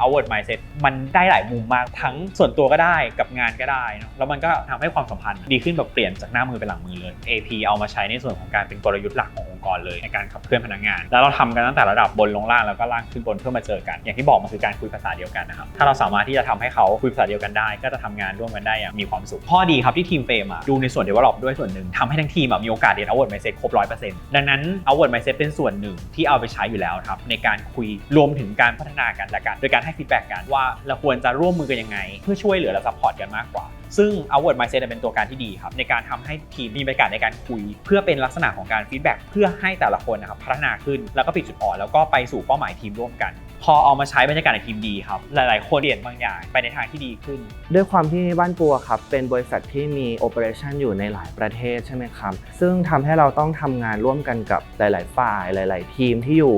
outward mindset มันได้หลายมุมมากทั้งส่วนตัวก็ได้กับงานก็ได้เนะแล้วมันก็ทำให้ความสัมพันธ์ดีขึ้นแบบเปลี่ยนจากหน้ามือเป็นหลังมือเลย AP เอามาใช้ในส่วนของการเป็นกลยุทธ์หลักของ ค์กรเลยในการขับเคลื่อนพนักงาน แล้วเราทำกันตั้งแต่ระดับบนลงล่างแล้วก็ล่างขึ้นบนเพื่อมาเจอกัน อย่างที่บอกมันคือการคุยภาษาเดียวกันนะครับถ้าเราสามารถที่จะทำให้เขาคุยภาษาเดียวกันได้ ก็จะทำงานร่วมกันได้อย่างมีความสุขข้อดีครับที่ทีมเฟรมดูในส่วน develop ด้วยส่วนหนึ่งทำให้ทั้งทีมมีโอกาสเรียน outward mindset ครบ100%ดังนั้น outward mindset เป็นส่วนหนึ่งที่เอาไปใช้อยู่แล้วครับในการคุยรวมถึงการพัฒนากันและกันโดยการให้ feedback กันว่าเราควรจะร่วมมือกันยังไง เพื่อช่วยเหลือและ support กันมากกว่า ซึ่ง outward mindset เป็นตัวการที่ดีครับในการทำให้ทีมมีบรรยากาศในการคุย เพื่อเป็นลักษณะของการ feedback เพื่อให้แต่ละคนนะครับพัฒนาขึ้นแล้วก็ปิดจุดอ่อนแล้วก็ไปสู่เป้าหมายทีมร่วมกัน พอเอามาใช้บรรยากาศในทีมดีครับหลาย ๆ คนเปลี่ยนบางอย่างไปในทางที่ดีขึ้น ด้วยความที่บ้านปัวครับเป็นบริษัทที่มีโอเปอเรชันอยู่ในหลายประเทศใช่ไหมครับซึ่งทำให้เราต้องทำงานร่วมกันกับหลาย ๆ ฝ่ายหลาย ๆ ทีมที่อยู่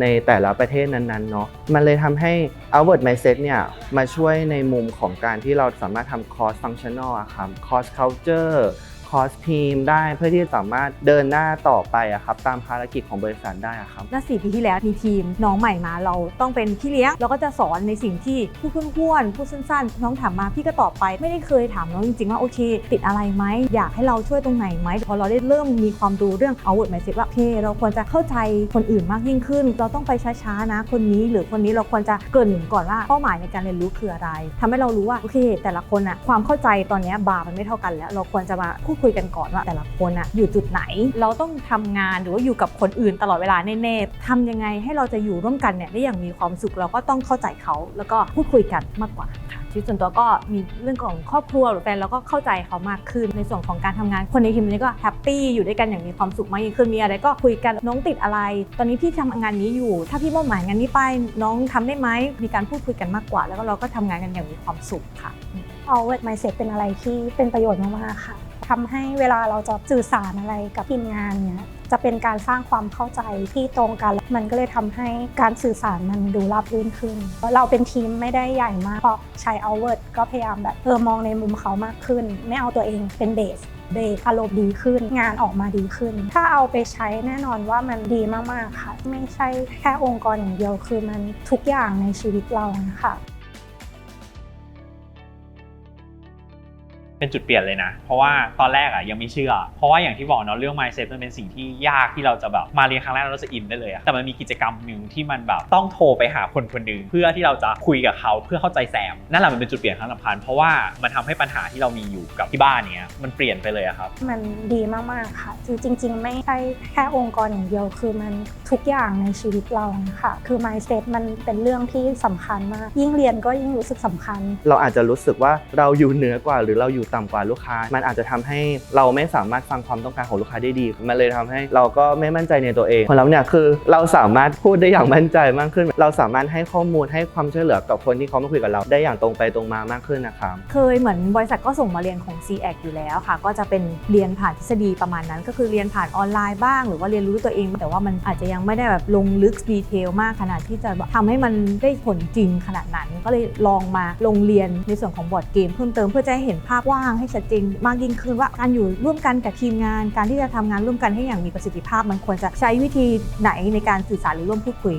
ในแต่ละประเทศนั้นๆเนาะมันเลยทำให้ outward mindset เนี่ยมาช่วยในมุมของการที่เราสามารถทำ cross functional อะครับ cross culture cross team ได้เพื่อที่จะสามารถเดินหน้าต่อไปอะครับตามภารกิจของบริษัทได้อะครับน่าสี่ปีที่แล้วมีทีมน้องใหม่มาเราต้องเป็นพี่เลี้ยงเราก็จะสอนในสิ่งที่พูดพ้วนๆพูดสั้นๆ น้องถามมาพี่ก็ตอบไป ไม่ได้เคยถามน้องจริงๆว่าโอเค ติดอะไรไหมอยากให้เราช่วยตรงไหนไหมพอเราได้เริ่มมีความรู้เรื่อง outward mindset ว่าโอเค เราควรจะเข้าใจคนอื่นมากยิ่งขึ้น เราต้องไปช้าๆนะ คนนี้หรือคนนี้เราควรจะเกินก่อนว่าเป้าหมายในการเรียนรู้คืออะไรทำให้เรารู้ว่าโอเค แต่ละคนอะความเข้าใจตอนนี้บาร์มันไม่เท่ากันแล้ว เราควรจะมาพูดคุยกันก่อนว่าแต่ละคนอะอยู่จุดไหน เราต้องทำงานหรือว่าอยู่กับคนอื่นตลอดเวลาแน่ๆทำยังไงให้เราจะอยู่ร่วมกันเนี่ยได้อย่างมีความสุขเราก็ต้องเข้าใจเขา แล้วก็พูดคุยกันมากกว่าค่ะชีวิตส่วนตัวก็มีเรื่องของครอบครัวหรือแฟนเราก็เข้าใจเขามากขึ้นในส่วนของการทำงานคนในทีมนี้ก็แฮปปี้อยู่ด้วยกันอย่างมีความสุขมากยิ่งขึ้นมีอะไรก็คุยกันน้องติดอะไร ตอนนี้พี่ทำงานนี้อยู่ ถ้าพี่มอบหมายงานนี้ไปน้องทำได้ไหมมีการพูดคุยกันมากกว่า แล้วก็เราก็ทำงานกันอย่างมีความสุขค่ะ outward mindset เป็นอะไรที่เป็นประโยชน์มากๆค่ะ ทำให้เวลาเราจะสื่อสารอะไรกับทีมงานเนี่ยจะเป็นการสร้างความเข้าใจที่ตรงกัน มันก็เลยทำให้การสื่อสารมันดูราบรื่นขึ้น เราเป็นทีมไม่ได้ใหญ่มากพอใช้ outward ก็พยายามแบบเออมองในมุมเขามากขึ้น ไม่เอาตัวเองเป็นเบสเบสอารมณ์ดีขึ้นงานออกมาดีขึ้น ถ้าเอาไปใช้แน่นอนว่ามันดีมาก ๆ ค่ะ ไม่ใช่แค่องค์กรอย่างเดียวคือมันทุกอย่างในชีวิตเรานะคะ เป็นจุดเปลี่ยนเลยนะ เพราะว่าตอนแรกอะยังไม่เชื่อ เพราะว่าอย่างที่บอกเนาะเรื่อง mindset มันเป็นสิ่งที่ยากที่เราจะแบบมาเรียนครั้งแรกแล้วเราจะอินได้เลยอะแต่มันมีกิจกรรมหนึ่งที่มันแบบต้องโทรไปหาคนคนหนึ่งเพื่อที่เราจะคุยกับเขาเพื่อเข้าใจแซมนั่นแหละมันเป็นจุดเปลี่ยนครั้งสำคัญเพราะว่ามันทำให้ปัญหาที่เรามีอยู่กับที่บ้านเนี้ยมันเปลี่ยนไปเลยอะครับ มันดีมากๆค่ะคือจริง ๆ ไม่ใช่แค่องค์กรอย่างเดียวคือมันทุกอย่างในชีวิตเราค่ะคือ mindset มันเป็นเรื่องที่สำคัญมาก ยิ่งเรียนก็ยิ่งรู้สึกสำคัญ เราอาจจะรู้สึกว่าเราอยู่เหนือกว่าหรือเราอยู่ต่ำกว่าลูกค้า มันอาจจะทำให้เราไม่สามารถฟังความต้องการของลูกค้าได้ดี มันเลยทำให้เราก็ไม่มั่นใจในตัวเองของเราเนี่ยคือเราสามารถพูดได้อย่างมั่นใจมากขึ้น เราสามารถให้ข้อมูลให้ความช่วยเหลือกับคนที่เขามาคุยกับเราได้อย่างตรงไปตรงมามากขึ้นนะครับเคยเหมือนบริษัทก็ส่งมาเรียนของ c x อยู่แล้วค่ะ ก็จะเป็นเรียนผ่านทฤษฎีประมาณนั้น ก็คือเรียนผ่านออนไลน์บ้าง หรือว่าเรียนรู้ด้วยตัวเอง แต่ว่ามันอาจจะยังไม่ได้แบบลงลึกดีเทลมากขนาดที่จะแบบทำให้มันได้ผลจริงขนาดนั้น ก็เลยลองมาลงเรียนในส่วนของบอร์ดเกมเพิ่มเติมเพื่อจะให้เห็นภาพว่างให้ชัดเจนมากยิ่งขึ้นว่าการอยู่ร่วมกันกับทีมงาน การที่จะทำงานร่วมกันให้อย่างมีประสิทธิภาพ มันควรจะใช้วิธีไหนในการสื่อสารหรือร่วมพูดคุย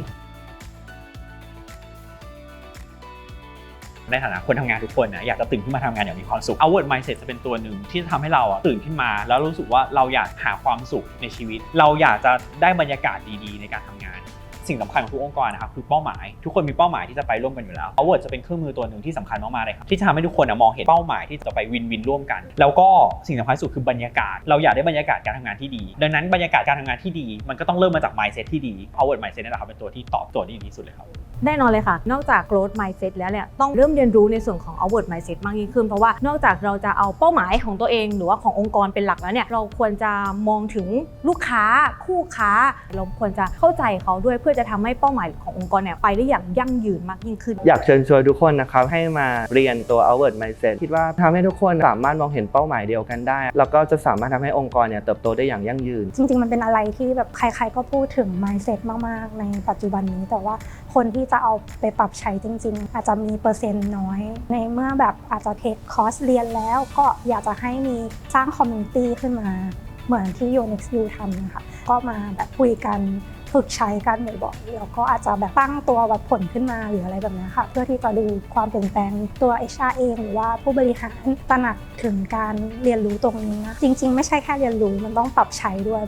ในฐานะคนทำงานทุกคนนะอยากจะตื่นขึ้นมาทำงานอย่างมีความสุข outward mindset จะเป็นตัวหนึ่งที่จะทำให้เราตื่นขึ้นมา แล้วรู้สึกว่าเราอยากหาความสุขในชีวิต เราอยากจะได้บรรยากาศดีๆ ในการทำงาน สิ่งสำคัญของทุกองค์กรนะครับคือเป้าหมาย ทุกคนมีเป้าหมายที่จะไปร่วมกันอยู่แล้วอเวิร์ดจะเป็นเครื่องมือตัวหนึ่งที่สำคัญมากๆเลยครับที่จะทำให้ทุกคนมองเห็นเป้าหมายที่จะไปวินวินร่วมกัน แล้วก็สิ่งสำคัญสุดคือบรรยากาศ เราอยากได้บรรยากาศการทำงานที่ดี ดังนั้นบรรยากาศการทำงานที่ดี มันก็ต้องเริ่มมาจาก mindset ที่ดี outward mindset นี่แหละครับเป็นตัวที่ตอบโจทย์ได้ดีที่สุดเลยครับ แน่นอนเลยค่ะ นอกจาก growth mindset แล้วเนี่ยต้องเริ่มเรียนรู้ในส่วนของ outward mindset มากยิ่งขึ้น เพราะว่านอกจากเราจะเอาเป้าหมายของตัวเองหรือว่าขององค์กรเป็นหลักแล้วเนี่ยเราควรจะมองถึงลูกค้าคู่ค้า เราควรจะเข้าใจเขาด้วยเพื่อจะทำให้เป้าหมายขององค์กรเนี่ยไปได้อย่างยั่งยืนมากยิ่งขึ้น อยากเชิญชวนทุกคนนะครับให้มาเรียนตัว outward mindset คิดว่าทำให้ทุกคนสามารถมองเห็นเป้าหมายเดียวกันได้ แล้วก็จะสามารถทำให้องค์กรเนี่ยเติบโตได้อย่างยั่งยืน จริง ๆ มันเป็นอะไรที่แบบใคร ๆ ก็พูดถึง mindset มาก ๆ ในปัจจุบันนี้แต่ว่าคนที่จะเอาไปปรับใช้จริง ๆ อาจจะมีเปอร์เซ็นต์น้อย ในเมื่อแบบอาจจะเทคคอร์สเรียนแล้วก็อยากจะให้มีสร้างคอมมูนิตี้ขึ้นมา เหมือนที่ UNXU ทำนะคะก็มาแบบคุยกันฝึกใช้กันบ่อยๆแล้วก็อาจจะแบบตั้งตัววัดผลขึ้นมาหรืออะไรแบบนี้ค่ะ เพื่อที่จะดูความเปลี่ยนแปลงตัว HR เองหรือว่าผู้บริหารตระหนักถึงการเรียนรู้ตรงนี้นะจริง ๆ ไม่ใช่แค่เรียนรู้มันต้องปรับใช้ด้วย